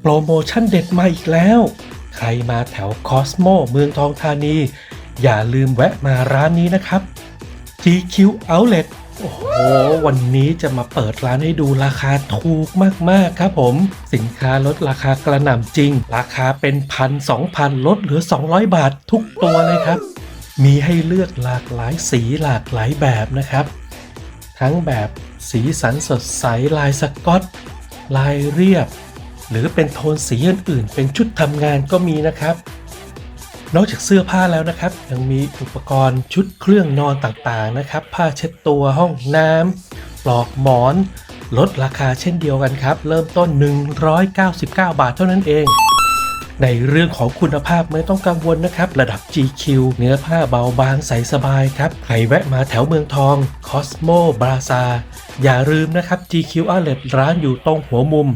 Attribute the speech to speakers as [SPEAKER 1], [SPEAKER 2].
[SPEAKER 1] โปรโมชั่นเด็ดมาอีกแล้ว ใครมาแถวคอสโมเมืองทองธานี อย่าลืมแวะมาร้านนี้นะครับ GQ Outlet โอ้โห วันนี้จะมาเปิดร้านให้ดูราคาถูกมาก ๆ ครับผม สินค้าลดราคากระหน่ำจริง ราคาเป็นพันสองพันลดเหลือ 200 บาททุกตัวเลยครับ มีให้เลือกหลากหลายสีหลากหลายแบบนะครับ ทั้งแบบสีสันสดใสลายสกอต ลายเรียบ หรือเป็นโทนสีอื่นๆ เป็นชุดทำงานก็มีนะครับ นอกจากเสื้อผ้าแล้วนะครับ ยังมีอุปกรณ์ชุดเครื่องนอนต่างๆนะครับ ผ้าเช็ดตัวห้องน้ำปลอกหมอน ลดราคาเช่นเดียวกันครับ เริ่มต้น 199 บาทเท่านั้นเอง ในเรื่องของคุณภาพไม่ต้องกังวลนะครับ ระดับ GQ เนื้อผ้าเบาบางใสสบายครับใครแวะมาแถวเมืองทอง Cosmo b r a z a อย่าลืมนะครับ GQ Outlet ร้านอยู่ตรงหัวมุม